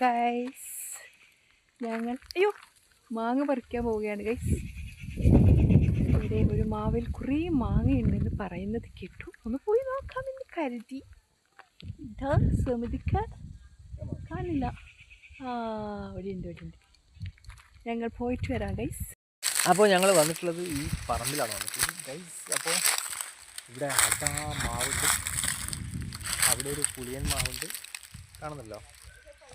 Guys ഞങ്ങൾ അയ്യോ മാങ്ങ പറിക്കാൻ പോവുകയാണ് ഗൈസ് ഇവിടെ ഒരു മാവിൽ കുറേ മാങ്ങയുണ്ടെന്ന് പറയുന്നത് കേട്ടു. ഒന്ന് പോയി നോക്കാമെന്ന് കരുതി. ഇതാ സമിതിക്ക കാണില്ല. ആ അവിടെ ഉണ്ട് ഞങ്ങൾ പോയിട്ട് വരാം ഗൈസ് അപ്പോൾ ഞങ്ങൾ വന്നിട്ടുള്ളത് ഈ പറമ്പിലാണ് വന്നിട്ടുള്ളത് ഗൈസ് അപ്പോൾ ഇവിടെ അതാ മാവുണ്ട്. അവിടെ ഒരു പുളിയൻ മാവുണ്ട്. കാണുന്നല്ലോ?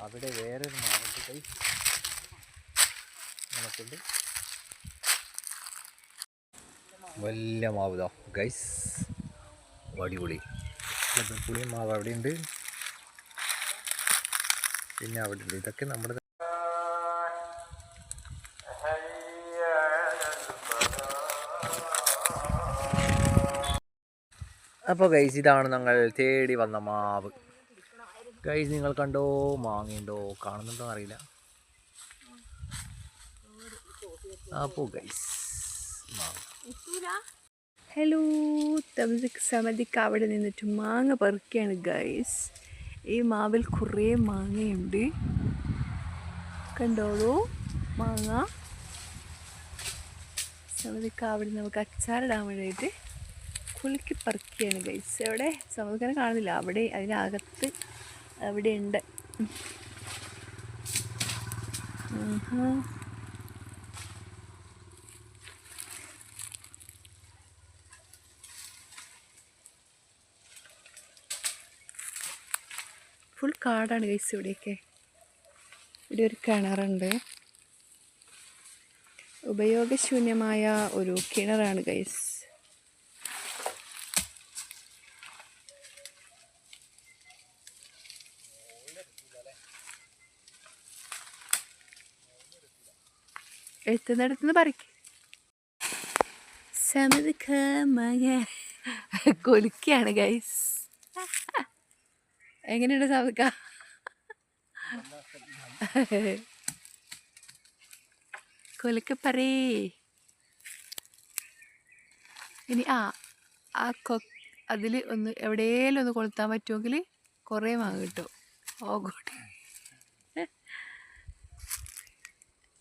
അവിടെ വേറൊരു മാവുണ്ട് ഗൈസ് നമുക്കുണ്ട്. വലിയ മാവ് ഇതാ ഗൈസ് അടിപൊളി. പുളി മാവ് അവിടെയുണ്ട്. പിന്നെ അവിടെ ഉണ്ട് ഇതൊക്കെ നമ്മുടെ അപ്പോൾ ഗൈസ് ഇതാണ് ഞങ്ങൾ തേടി വന്ന മാവ്. ഗൈസ് നിങ്ങൾ കണ്ടോ? മാങ്ങയുണ്ടോ? കാണുന്നുണ്ടോ അറിയില്ല അപ്പോൾ ഗൈസ് ഹലോ തമസിക്ക് സമതിക്ക് അവിടെ നിന്നിട്ട് മാങ്ങ പറിക്കുകയാണ് ഗൈസ് ഈ മാവിൽ കുറേ മാങ്ങയുണ്ട്. കണ്ടോളൂ മാങ്ങ. സമതിക്ക് അവിടെ നമുക്ക് അച്ചാറിടാൻ വേണ്ടിയിട്ട് കുലുക്കി പറിക്കുകയാണ് ഗൈസ് എവിടെ? സമതിക്കനെ കാണുന്നില്ല. അവിടെ അതിനകത്ത് അവിടെ ഉണ്ട് ആഹാ. ഫുൾ കാടാണ് ഗൈസ് ഇവിടെയൊക്കെ. ഇവിടെ ഒരു കിണറുണ്ട്. ഉപയോഗശൂന്യമായ ഒരു കിണറാണ് ഗൈസ് എത്തുന്നിടത്തുനിന്ന് പറിക്ക്. കൊലിക്കാണ് ഗൈസ് എങ്ങനെയുണ്ട് സമതുക്ക കൊലക്ക് പറേ ഇനി ആ ആ കൊ അതിൽ ഒന്ന് എവിടെയെങ്കിലും ഒന്ന് കൊളുത്താൻ പറ്റുമെങ്കിൽ കുറേ മാങ്ങ കിട്ടും. Oh god.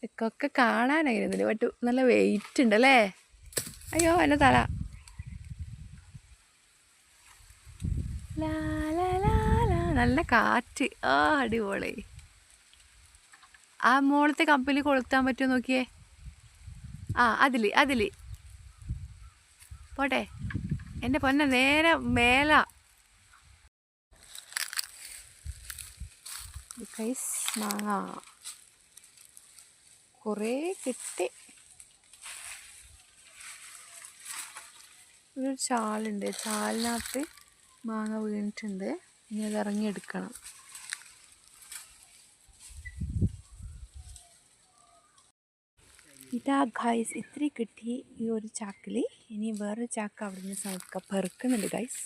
കൊക്കെ കാണാനായിരുന്നു. ബട്ട് നല്ല വെയിറ്റ് ഉണ്ട് അല്ലേ അയ്യോ എന്റെ തല. നല്ല കാറ്റ്. ആ അടിപൊളി. ആ മോളത്തെ കമ്പിൽ കൊളുത്താൻ പറ്റുമോ നോക്കിയേ? ആ അതിൽ അതിൽ പോട്ടെ. എന്റെ പൊന്ന നേരെ മേല. കൈസ് മാങ്ങ. കുറേ കിട്ടി. ഒരു ചാലുണ്ട്. ചാലിനകത്ത് മാങ്ങ വീണിട്ടുണ്ട്. ഇനി അത് ഇറങ്ങിയെടുക്കണം. ഇതാ ഗൈസ് ഇത്തിരി കിട്ടി ഈ ഒരു ചാക്കിൽ ഇനി വേറൊരു ചാക്ക് അവിടെ നിന്ന് പെറുക്കുന്നുണ്ട് ഗൈസ്